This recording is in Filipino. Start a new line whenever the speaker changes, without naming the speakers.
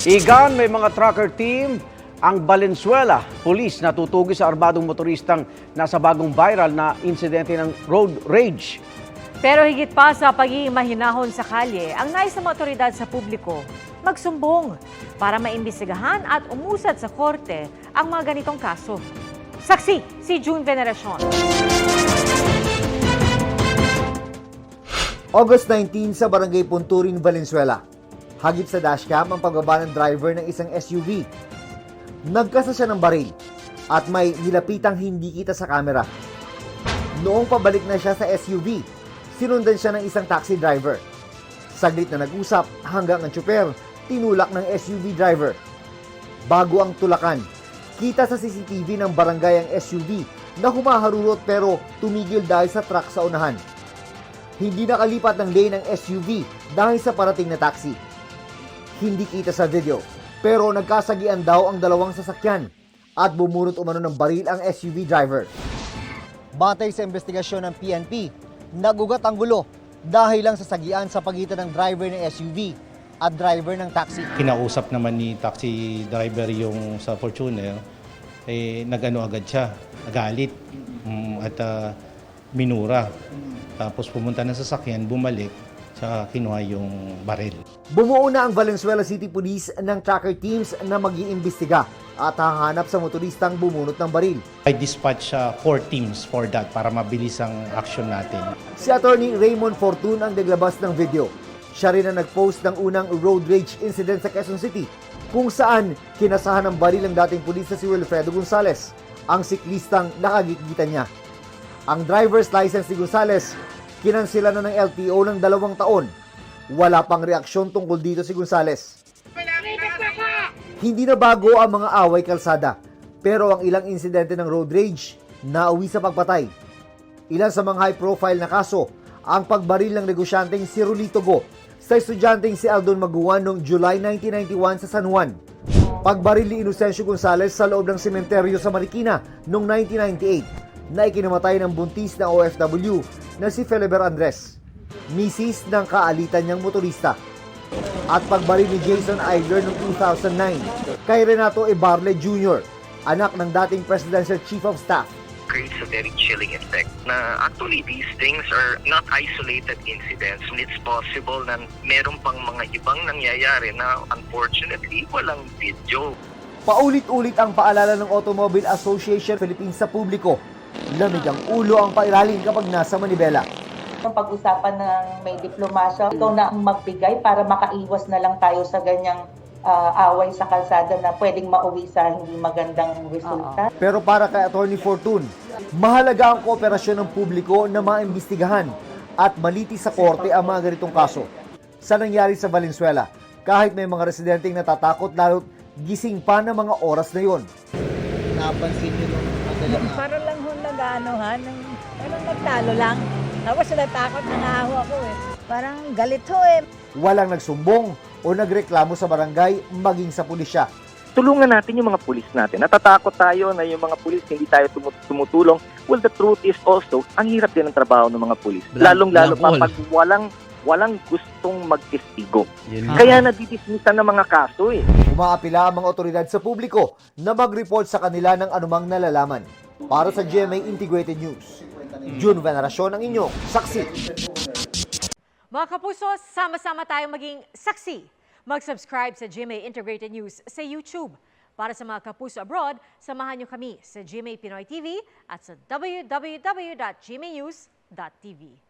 Igan, may mga tracker team ang Valenzuela Police na tutugi sa armadong motoristang nasa bagong viral na insidente ng road rage.
Pero higit pa sa pagiging mahinahon sa kalye, ang nais ng otoridad sa publiko, magsumbong para maimbestigahan at umusad sa korte ang mga ganitong kaso. Saksi, si June Veneracion.
August 19 sa Barangay Punturin, Valenzuela. Hagip sa dashcam ang pagbaba ng driver ng isang SUV. Nagkasa siya ng baril at may nilapitang hindi kita sa kamera. Noong pabalik na siya sa SUV, sinundan siya ng isang taxi driver. Saglit na nag-usap hanggang ang tsuper tinulak ng SUV driver. Bago ang tulakan, kita sa CCTV ng barangay ang SUV na humaharurot pero tumigil dahil sa truck sa unahan. Hindi nakalipat ng lane ng SUV dahil sa parating na taxi. Hindi kita sa video, pero nagkasagian daw ang dalawang sasakyan at bumunot umano ng baril ang SUV driver. Batay sa investigasyon ng PNP, nagugat ang gulo dahil lang sa sagian sa pagitan ng driver ng SUV at driver ng taxi.
kinausap naman ni taxi driver yung sa Fortuner, eh, nagano agad siya, nagalit mm, at ah, minura. Tapos pumunta ng sasakyan, bumalik, sa kinuha yung baril.
Bumuo na ang Valenzuela City Police ng tracker teams na mag-iimbestiga at hahanap sa motoristang bumunot ng baril.
I dispatch uh, four teams for that para mabilis ang action natin.
Si Attorney Raymond Fortun ang naglabas ng video. Siya rin ang nag-post ng unang road rage incident sa Quezon City kung saan kinasahan ng baril ang dating pulis na si Wilfredo Gonzales, ang siklistang nakagitgitan niya. Ang driver's license ni Gonzales, kinansila na ng LTO ng dalawang taon. Wala pang reaksyon tungkol dito si Gonzales. Hindi na bago ang mga away kalsada, pero ang ilang insidente ng road rage nauwi sa pagpatay. Ilan sa mga high-profile na kaso, ang pagbaril ng negosyanteng si Rolito Go sa estudyanteng si Aldon Maguan noong July 1991 sa San Juan. Pagbaril ni Inocencio Gonzales sa loob ng sementeryo sa Marikina noong 1998 na ikinamatay ng buntis na OFW na si Feliber Andres, misis ng kaalitan niyang motorista. At pagbaril ni Jason Eigler noong 2009 kay Renato Ibarle Jr., anak ng dating Presidential Chief of Staff.
creates a very chilling effect na actually these things are not isolated incidents. It's possible na meron pang mga ibang nangyayari na unfortunately walang video.
Paulit-ulit ang paalala ng Automobile Association Philippines sa publiko. Lamig ang ulo ang pairalin kapag nasa Manibela.
Ang pag-usapan ng may diplomasya, ikaw na ang magbigay para makaiwas na lang tayo sa ganyang ah, away sa kalsada na pwedeng mauwi sa hindi magandang resulta.
Pero para kay Attorney Fortune, mahalaga ang kooperasyon ng publiko na maimbestigahan at maliti sa korte ang mga ganitong kaso. Sa nangyari sa Valenzuela, kahit may mga residenteng natatakot lalo't gising pa ng mga oras na yon. Napansin niyo nung
Para lang ho nag-aanohan, ng, parang nagtalo lang. Tapos natakot na nga ho ako eh. Parang galit ho eh.
walang nagsumbong o nagreklamo sa barangay maging sa pulisya.
tulungan natin yung mga pulis natin. Natatakot tayo na yung mga pulis hindi tayo tumu- tumutulong. Well, the truth is also, ang hirap din ng trabaho ng mga pulis. Lalong-lalo pa pag walang walang gustong magtestigo.
Yun.
Kaya nadidismisan ng mga kaso eh.
Umaapila ang mga otoridad sa publiko na mag-report sa kanila ng anumang nalalaman. Para sa GMA Integrated News, June Veneracion ang inyong saksi.
Mga kapuso, sama-sama tayong maging saksi. Mag-subscribe sa GMA Integrated News sa YouTube. Para sa mga kapuso abroad, samahan niyo kami sa GMA Pinoy TV at sa www.gmanews.tv.